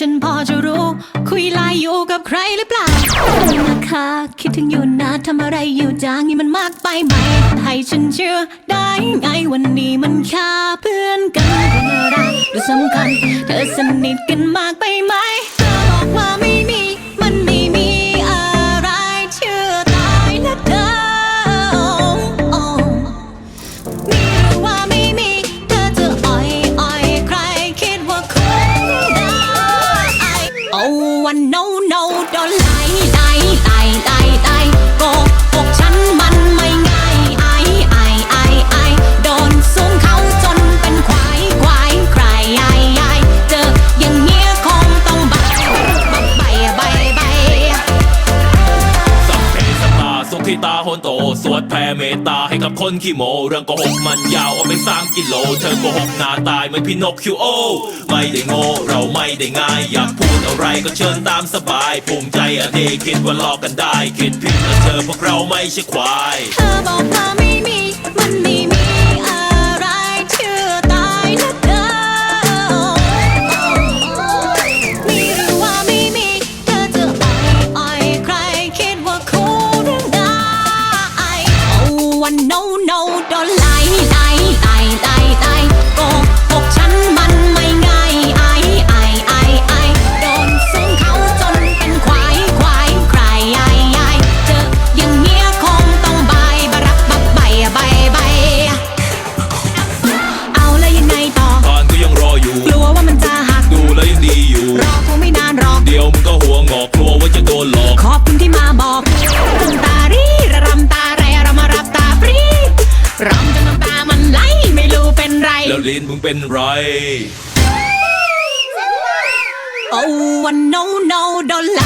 ฉันพอจะรู้ คุยไลน์อยู่กับใครหรือเปล่านะคะคิดถึงอยู่นะทำอะไรอยู่จางนี่มันมากไปไหม ให้ฉันเชื่อได้ไงวันนี้มันแค่เพื่อนกันเป็นอะไรหรือสำคัญ เธอสนิทกันมากไปไหม no no โดน พี่ตาโหนโต สวดแผ่เมตตาให้กับคนขี้โม เรื่องโกหกมันยาวเอาไปสามกิโล เธอโกหกหน้าตายเหมือนพี่นกคิวโอ ไม่ได้โง่ เราไม่ได้ง่าย อยากพูดอะไรก็เชิญตามสบาย ภูมิใจอะดีคิดว่าหลอกกันได้ คิดผิดนะเธอพวกเราไม่ใช่ควาย เธอบอก แล้วลินมึงเป็นไรโอ้วัน no no โดนไล่